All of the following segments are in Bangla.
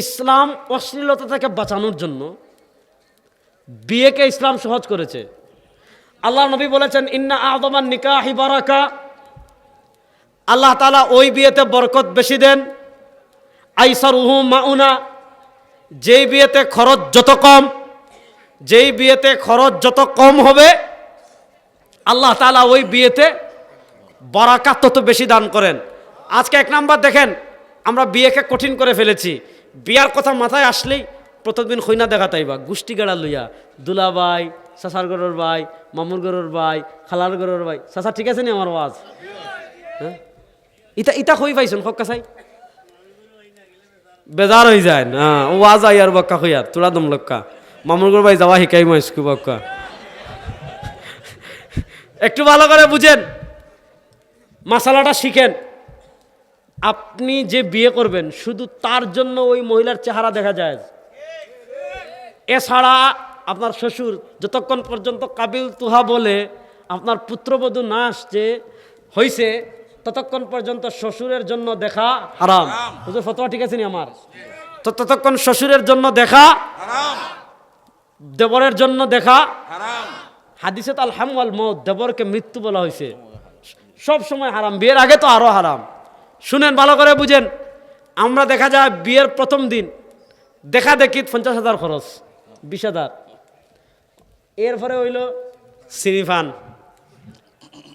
ইসলাম অশ্লীলতা থেকে বাঁচানোর জন্য বিয়েকে ইসলাম সহজ করেছে। আল্লাহ নবী বলেছেন, ইন্না আদমান নিকাহি বারাকা। আল্লাহ তালা ওই বিয়েতে বরকত বেশি দেন। আইসার উহু মাউনা, যেই বিয়েতে খরচ যত কম, যেই বিয়েতে খরচ যত কম হবে, আল্লাহ তালা ওই বিয়েতে বরাকাত তত বেশি দান করেন। আজকে এক নাম্বার দেখেন, আমরা বিয়েকে কঠিন করে ফেলেছি। বিয়ার কথা মাথায় আসলেই প্রত্যেকদিন খৈনা দেখা তাইবা, গোষ্ঠী গেড়া লইয়া দুলাবাই সাসার গরুর ভাই, মামুর গরুর ভাই, খালার গরুর ভাই, সাসা ঠিক আছে নি আমার ওয়াজ হ্যাঁ? ইতা ইতা কই পাইছেন খক্কা চাই বেজার হয়ে যায় না ওয়াজ আই আর বক্কা হইয়ার তোরা দম লক্কা। মামুর গরুর ভাই যাওয়া শিকাই মাইস্কু বক্কা। একটু ভালো করে বুঝেন মাসালাটা শিখেন। আপনি যে বিয়ে করবেন শুধু তার জন্য ওই মহিলার চেহারা দেখা যায়। এছাড়া আপনার শ্বশুর যতক্ষণ পর্যন্ত কাবিল তুহা বলে আপনার পুত্রবধূ না আসছে হইছে ততক্ষণ পর্যন্ত শ্বশুরের জন্য দেখা হারাম। হুজুর ফতোয়া ঠিক আছে নি আমার? তো ততক্ষণ শ্বশুরের জন্য দেখা দেবরের জন্য দেখা হাদিসে তো আলহামুল মত দেবরকে মৃত্যু বলা হয়েছে সব সময় হারাম বিয়ের আগে তো আরও হারাম। শুনেন, ভালো করে বুঝেন। আমরা দেখা যায় বিয়ের প্রথম দিন, দেখা দেখি পঞ্চাশ হাজার খরচ, বিশ হাজার। এরপরে হইল সিনিফান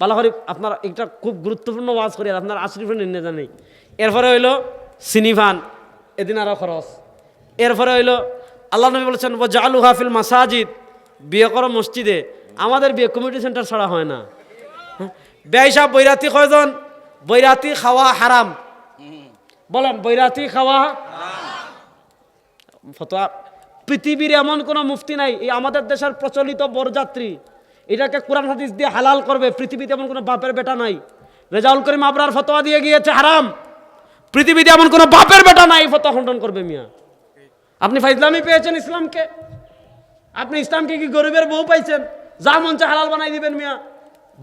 ভালো করে আপনার একটা খুব গুরুত্বপূর্ণ ওয়াজ করি আপনার আশরিফের নিয়ে জানি এরপরে হইল সিনিফান এদিন আরও খরচ। এরপরে হইল আল্লাহ নবী বলেছেন ও জালু হাফিল মাসাজিদ বিয়ে করো মসজিদে। আমাদের বিয়ে কমিউনিটি সেন্টার ছাড়া হয় না। ব্যয় সাহেব বৈরাতি কয়জন? বৈরাতি খাওয়া হারাম। বলেন, বৈরাতি খাওয়া ফতোয়া। পৃথিবীর এমন কোনো মুফতি নাই, এই আমাদের দেশের প্রচলিত বরযাত্রী। এটাকে কোরআন হাদিস দিয়ে হালাল করবে, পৃথিবীতে এমন কোনো বাপের বেটা নাই। রেজাউল করিম আবরার ফতোয়া দিয়ে গিয়েছে, হারাম। পৃথিবীতে এমন কোনো বাপের বেটা নাই ফতোয়া খণ্ডন করবে মিয়া। আপনি ফাইজলামি পেয়েছেন ইসলামকে? আপনি ইসলামকে কি গরিবের বউ পাইছেন? যা মঞ্চে হালাল বানাই দিবেন মিয়া।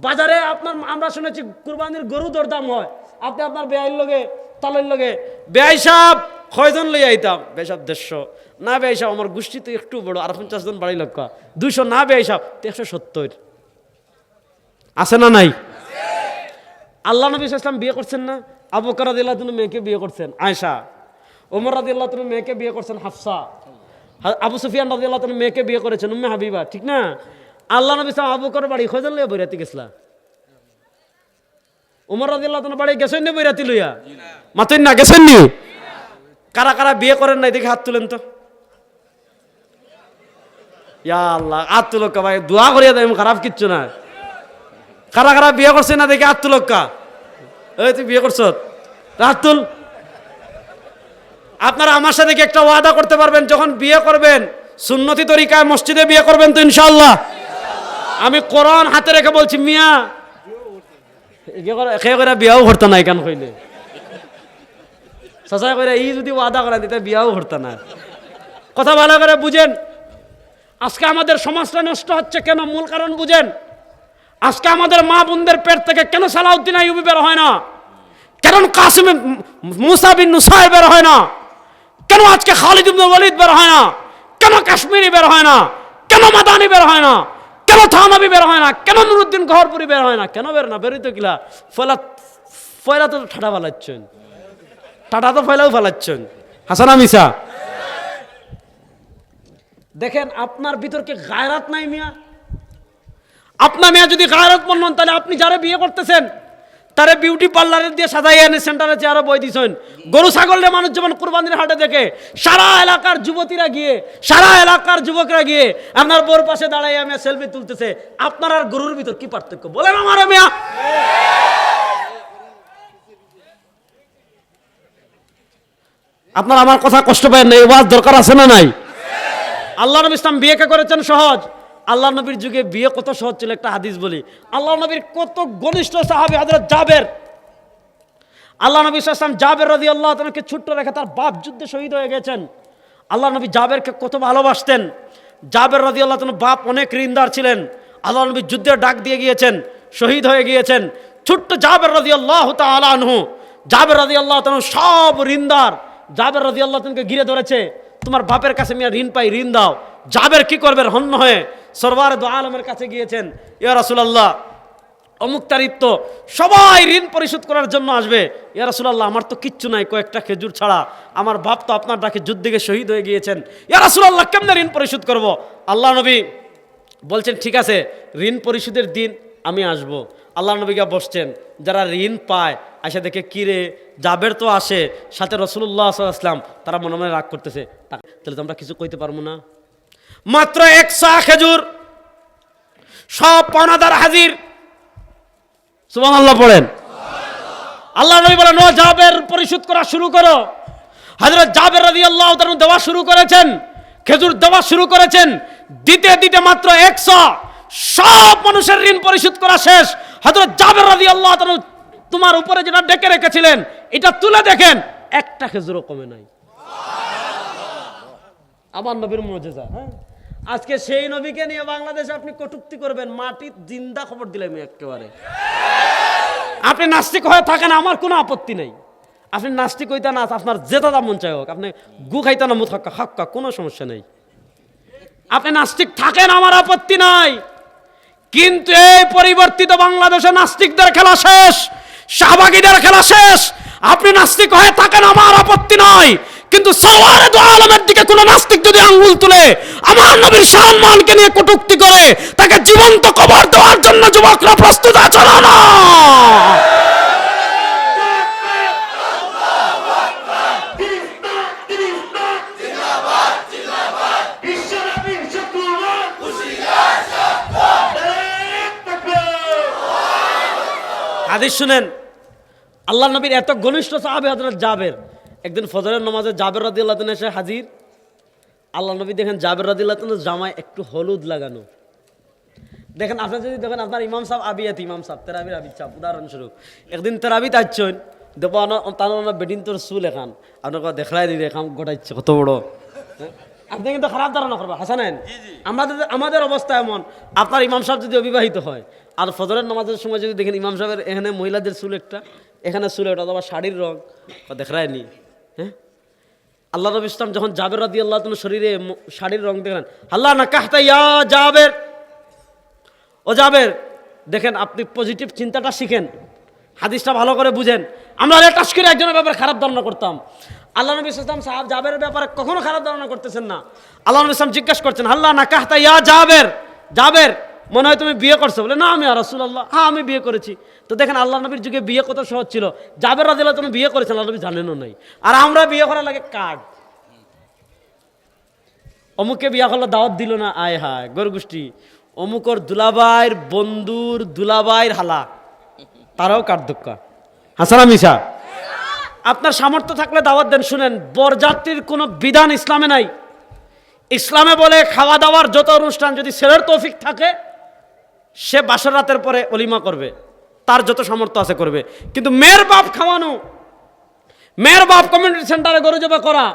বাজারে আপনার, আমরা শুনেছি কুরবানির গরু দরদাম হয়। আপনি আপনার বেআইর লগে, তালের লগে বেআই সাহেব কয়জন লই আইতাম? বেআই সাহেব দেড়শো। না বেআই সাহেব আমার গোষ্ঠী তো একটু বড়, আর পঞ্চাশ জন বাড়ি লক্ষ দুইশো, না বেআই সাহেব তো একশো সত্তর। আছে না নাই? আল্লাহ নবী ইসলাম বিয়ে করছেন না? আবু কারাদিল্লাহ তুমি মেয়েকে বিয়ে করছেন আয়সা ওমর রাদিল্লাহ তুমি মেয়েকে বিয়ে করছেন, হাফসা। আবু সুফিয়ান রাদিল্লাহ তুমি মেয়েকে বিয়ে করেছেন, উম্মে হাবিবা, ঠিক না? আল্লাহ নবী ইসলাম আবু কর বাড়ি খোঁজান লইয়া বৈরাতি গেছলা। উমর রাদিল্লাহ তোমার বাড়ি গেছেন নি বৈরাতি লইয়া? মাতেন না, গেছেন নি? কারা কারা বিয়ে করেন নাই দেখে হাত তুলেন তো। ইয়া আল্লাহ, হাত তুলক্কা ভাই, দোয়া করিয়া দেয় খারাপ কিচ্ছু না কারা কারা বিয়ে করছে না দেখে হাত তুলক্কা এই তুই বিয়ে করছ? হাত তুল। আপনারা আমার সাথে কি একটা ওয়াদা করতে পারবেন? যখন বিয়ে করবেন, সুন্নতি তরিকায় মসজিদে বিয়ে করবেন তো ইনশাল্লাহ আমি কোরআন হাতে রেখে বলছি, মিয়া করে বিয়াও করতে না কেন কইলে? সসাই করে ই যদি ওয়াদা করা দিতে, বিয়াও করতে না কথা ভালো করে বুঝেন, আজকে আমাদের সমাজটা নষ্ট হচ্ছে কেন? মূল কারণ বুঝেন, আজকে আমাদের মা বোনদের পেট থেকে কেন সালাউদ্দিন আইয়ুবি বের হয় না? কেন কাসিম মুসা বিন নুসাই বের হয় না? কেন আজকে খালিদ ইবনে ওয়ালিদ বের হয় না? কেন কাশ্মীরি বের হয় না? কেন মাদানি বের হয় না? কেন থামাবি বের হয় না। কেন নুরুদ্দিন গহরপুরি বের হয় না? কেন বের না? বেরোই তো কিলা ফয়লা ফয়লা তো ঠাটা ফালাচ্ছেন। টাটা তো ফয়লাও ফালাচ্ছেন। হাসানা মিসা। দেখেন, আপনার ভিতরকে গায়রাত নাই মিয়া। আপনার মেয়ে যদি গায়রাত মন তাহলে আপনি যারা বিয়ে করতেছেন তারে বিউটি পার্লারে দিয়ে সাজাই এনে সেন্টারে চেয়ারে বই দিছেন। গরু ছাগলের মানুষ যেমন কুরবানির হাটে দেখে, সারা এলাকার যুবতীরা গিয়ে, সারা এলাকার যুবকরা গিয়ে আপনার বোর পাশে দাঁড়াই আমি সেলফি তুলতেছে। আপনার আর গরুর ভিতর কি পার্থক্য? বলেন আমার মিয়া। আপনার আমার কথা কষ্ট পায় না, এই ওয়াজ দরকার আছে না নাই? আল্লাহ নবী ইসলাম বিয়েকে করেছেন সহজ? আল্লাহ নবীর যুগে বিয়ে কত সহজ ছিল একটা হাদিস বলি। আল্লাহ নবীর কত ঘনিষ্ঠ সাহাবি হাজরত জাবের। আল্লাহ নবী ইসলাম জাবের রদি আল্লাহ তোমাকে ছোট্ট রেখে তার বাপ যুদ্ধে শহীদ হয়ে গেছেন। আল্লাহ নবী জাবেরকে কত ভালোবাসতেন। জাবের রদি আল্লাহ তোমার বাপ অনেক ঋণদার ছিলেন। আল্লাহ নবী যুদ্ধের ডাক দিয়ে গিয়েছেন, শহীদ হয়ে গিয়েছেন। ছোট্ট জাবের রদি আল্লাহ আনহু, জাবের রদি আল্লাহ সব ঋণদার। জাবের রাজি আল্লাহ তোমাকে ঘিরে ধরেছে, তোমার বাপের কাছে মিয়া ঋণ পাই, ঋণ দাও। জাবের কি করবে? হন্য হয়ে সরবার দো আলমের কাছে গিয়েছেন। ইয়া রাসূলুল্লাহ, অমুক তারিখ তো সবাই ঋণ পরিশোধ করার জন্য আসবে। ইয়া রাসূলুল্লাহ, আমার তো কিচ্ছু নাই, কয়েকটা খেজুর ছাড়া। আমার বাপ তো আপনার ডাকে যুদ্ধে শহীদ হয়ে গিয়েছেন। ইয়া রাসূলুল্লাহ, কেমনে ঋণ পরিশোধ করব? আল্লাহ নবী বলছেন, ঠিক আছে, ঋণ পরিশোধের দিন আমি আসব। আল্লাহ নবীকে বসছেন। যারা ঋণ পায় আসে দেখে কিরে জাবের তো আসে। সাথে রসুল্লাহ আসলাম তারা মনে মনে রাগ করতেছে। তাহলে তো আমরা কিছু কইতে পারব না? মাত্র একশো খেজুর। সব পানাদার হাজির। সুবান আল্লাহ পড়েন। আল্লাহ নবী বলেন, ও জাবের পরিশোধ করা শুরু করো। হযরত জাবের রাদিয়াল্লাহু তাআলা দেওয়া শুরু করেছেন, খেজুর দেওয়া শুরু করেছেন, দিতে দিতে মাত্র একশো সব মানুষের ঋণ পরিশোধ করা শেষ। হযরত জাবের রাদিয়াল্লাহু তাআলা তোমার উপরে যেটা ডেকে রেখেছিলেন, এটা তুলে দেখেন, একটা খেজুরও কমে নাই। আমার নবীর মজেজা হ্যাঁ? আজকে সেই নবীকে নিয়ে বাংলাদেশে আপনি কটুক্তি করবেন, মাটির জিন্দা খবর দিলাম একেবারে। আপনি নাস্তিক হয়ে থাকেন, আমার কোনো আপত্তি নেই। আপনি নাস্তিক হইতে না, আপনার জেতা দাম মন চাই হোক। আপনি গু খাইতে না, মুখ হাক্কা হাক্কা, কোনো সমস্যা নেই। আপনি নাস্তিক থাকেন, আমার আপত্তি নাই। কিন্তু এই পরিবর্তিত বাংলাদেশে নাস্তিকদের খেলা শেষ, শাহবাগীদের খেলা শেষ। আপনি নাস্তিক হয়ে থাকেন, আমার আপত্তি নয় কিন্তু সওয়ারে দো আলমের দিকে কোনো নাস্তিক যদি আঙ্গুল তুলে, আমার নবীর সম্মানকে নিয়ে কটুক্তি করে, তাকে জীবন্ত কবর দেওয়ার জন্য যুবকরা প্রস্তুত আছে না হাদিস শুনেন, আল্লাহ নবীর এত ঘনিষ্ঠ সাহাবে হজরত জাবের। একদিন ফজরের নামাজে জাবের রাদি আল্লাহ এসে হাজির। আল্লাহ নবী দেখেন জাবের রাদি আল্লাহ জামায় একটু হলুদ লাগানো। দেখেন আপনার যদি দেখেন আপনার ইমাম সাহেব আবিয়াত ইমাম সাহেব তেরাবির আবিদ সাহেব উদাহরণস্বরূপ। একদিন তেরাবিত আসছেন দেখো তার বেডিন তোর চুল এখান। আপনার দেখাই দিলে এখান গোটাইছে কত বড়? হ্যাঁ? আপনি কিন্তু খারাপ ধারণা করবেন হাসানেন? আমাদের আমাদের অবস্থা এমন আপনার ইমাম সাহেব যদি অবিবাহিত হয় আর ফজরের নামাজের সময় যদি দেখেন ইমাম সাহেবের এখানে মহিলাদের চুল একটা এখানে চুল একটা অথবা শাড়ির রং দেখায়নি হ্যাঁ? আল্লাহ রবি ইসলাম যখন জাবের রাদি আল্লাহ তোমার শরীরে শাড়ির রং দেখলেন, আল্লাহ না কাহতা ইয়া জাবের। ও জাবের, দেখেন আপনি পজিটিভ চিন্তাটা শিখেন, হাদিসটা ভালো করে বুঝেন। আমরা লেটাস করে একজনের ব্যাপারে খারাপ ধারণা করতাম। আল্লাহ নবী ইসলাম সাহাব জাবের ব্যাপারে কখনো খারাপ ধারণা করতেছেন না। আল্লাহ নবী ইসলাম জিজ্ঞাসা করছেন, আল্লাহ না কাহতা ইয়া জাবের? জাবের মনে হয় তুমি বিয়ে করছ। বলে, না আমি আর রাসূলুল্লাহ হ্যাঁ আমি বিয়ে করেছি। তো দেখেন আল্লাহ নবীর যুগে বিয়ে কত সহজ ছিল। জাবের রাদিল্লাহ তুমি বিয়ে করেছেন আল্লাহ নবী জানেনও নাই। আর আমরা বিয়ে করার লাগে কার্ড। অমুকে বিয়া করল দাওয়াত দিল না, আয় হায়, গোরগোষ্ঠী। অমুকর দুলাবাইর বন্ধুর দুলাবাইর হালা, তারাও কার্দক্কা হাসানা মিশা। আপনার সামর্থ্য থাকলে দাওয়াত দেন, শুনেন, বরযাত্রীর কোনো বিধান ইসলামে নাই। ইসলামে বলে খাওয়া দাওয়ার যত অনুষ্ঠান, যদি ছেলের তৌফিক থাকে সে বাসর রাতের পরে অলিমা করবে। তার যত সামর্থ্য আছে করবে। কিন্তু মেয়ের বাপ খাওয়ানো, মেয়ের বাপ কমিউনিটি সেন্টারে গরু জবা করা,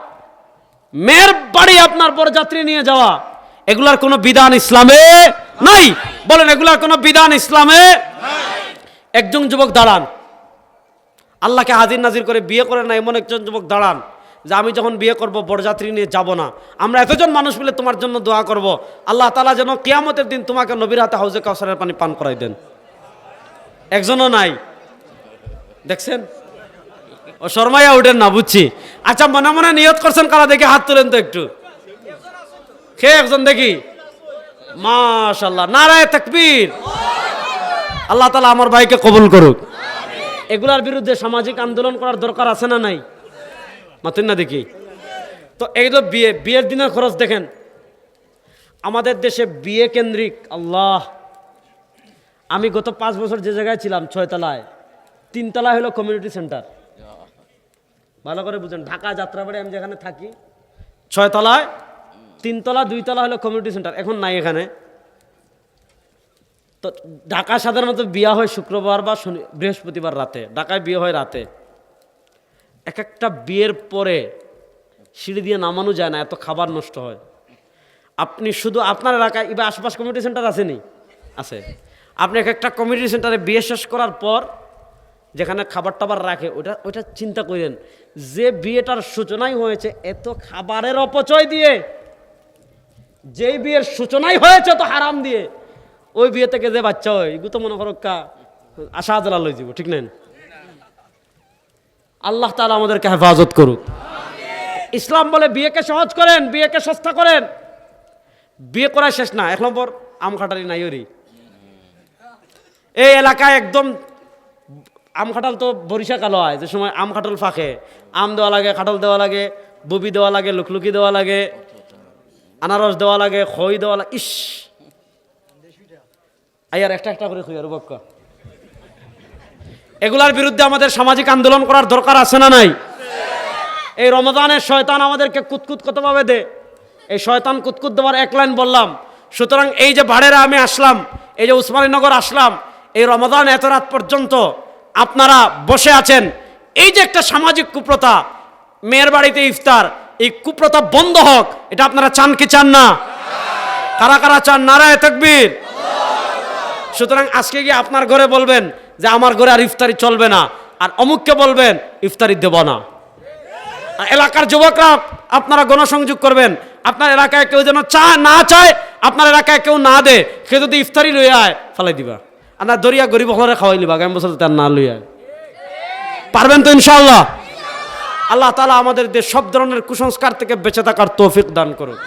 মেয়ের বাড়ি আপনার বরযাত্রী নিয়ে যাওয়া, এগুলার কোনো বিধান ইসলামে নাই। বলেন, এগুলার কোনো বিধান ইসলামে একজন যুবক দাঁড়ান। আল্লাহকে হাজির নাজির করে বিয়ে করে না, এমন একজন যুবক দাঁড়ান। যে আমি যখন বিয়ে করব, বরযাত্রী নিয়ে যাব না। আমরা এতজন মানুষ মিলে তোমার জন্য দোয়া করব। আল্লাহ তালা যেন কেয়ামতের দিন তোমাকে নবীর হাতে হাউজে কাউসারের পানি পান করাই দেন। একজনও নাই। দেখছেন? ও শর্মাইয়া উঠেন না, বুঝছি। আচ্ছা মনে মনে নিয়ত করছেন, কারা দেখে হাত তুলেন তো একটু। কে একজন দেখি? মাশাল্লাহ নারায় তাকবীর। আল্লাহ তালা আমার ভাইকে কবুল করুক। এগুলার বিরুদ্ধে সামাজিক আন্দোলন করার দরকার আছে না নাই? মাতুন না দেখি। তো এই তো বিয়ে, বিয়ের দিনের খরচ দেখেন, আমাদের দেশে বিয়ে কেন্দ্রিক, আল্লাহ। আমি গত পাঁচ বছর যে জায়গায় ছিলাম, ছয়তলায়, তিনতলায় হলো কমিউনিটি সেন্টার ভালো করে বুঝেন, ঢাকা যাত্রাবাড়ি আমি যেখানে থাকি, ছয়তলায়, তিনতলা, দুইতলা হলো কমিউনিটি সেন্টার এখন নাই এখানে। তো ঢাকা সাধারণত বিয়া হয় শুক্রবার বা বৃহস্পতিবার রাতে, ঢাকায় বিয়ে হয় রাতে। এক একটা বিয়ের পরে সিঁড়ি দিয়ে নামানো যায় না, এত খাবার নষ্ট হয়। আপনি শুধু আপনার এলাকায়, এবার আশপাশ কমিউনিটি সেন্টার আসেনি আছে। আপনি এক একটা কমিউনিটি সেন্টারে বিয়ে শেষ করার পর যেখানে খাবার টাবার রাখে, ওটা ওটা চিন্তা করেন, যে বিয়েটার সূচনাই হয়েছে, এত খাবারের অপচয় দিয়ে, যেই বিয়ের সূচনাই হয়েছে তো হারাম দিয়ে, ওই বিয়ে থেকে যে বাচ্চা হয়, এগুলো তো মনে করো কা আশা আদলা লই যাব, ঠিক নেন আল্লাহ তালা আমাদেরকে হেফাজত করুক। ইসলাম বলে বিয়েকে সহজ করেন, বিয়েকে সস্তা করেন। বিয়ে করা শেষ না। এক নম্বর, আম খাটালি নাই ওরি। এই এলাকায় একদম আম খাটাল তো বরিশা কালো হয়, যে সময় আম খাটাল ফাঁকে। আম দেওয়া লাগে, খাটাল দেওয়া লাগে, ববি দেওয়া লাগে, লুকলুকি দেওয়া লাগে, আনারস দেওয়া লাগে, খই দেওয়া লাগে, ইস। আয়ার একটা একটা করে খুঁই আর বক্কা। এগুলার বিরুদ্ধে আমাদের সামাজিক আন্দোলন করার দরকার আছে না নাই? এই রমজানের শয়তান আমাদেরকে কুতকুত কতভাবে দে? এই শয়তান কুতকুত দেওয়ার এক লাইন বললাম, সুতরাং এই যে ভাড়েরা আমি আসলাম, এই যে উসমানীনগর আসলাম, এই রমজান এত রাত পর্যন্ত আপনারা বসে আছেন, এই যে একটা সামাজিক কুপ্রথা, মেয়ের বাড়িতে ইফতার, এই কুপ্রথা বন্ধ হোক, এটা আপনারা চান কি চান না? কারা কারা চান? নারায় তকবীর। সুতরাং আজকে গিয়ে আপনার ঘরে বলবেন যে আমার ঘরে আর ইফতারি চলবে না। আর অমুককে বলবেন, ইফতারি দেব না। এলাকার যুবকরা আপনারা গণসংযোগ করবেন। আপনার এলাকায় কেউ যেন চা না চায়, আপনার এলাকায় কেউ না দে, সে যদি ইফতারি লই আয়, ফালাই দিবা। আর না, দরিয়া গরিব হলরে খাওয়াই লিবা আগামী বছর তার না লই আয়। পারবেন তো ইনশাআল্লাহ? আল্লাহ তালা আমাদের দেশ সব ধরনের কুসংস্কার থেকে বেঁচে থাকার তৌফিক দান করুক।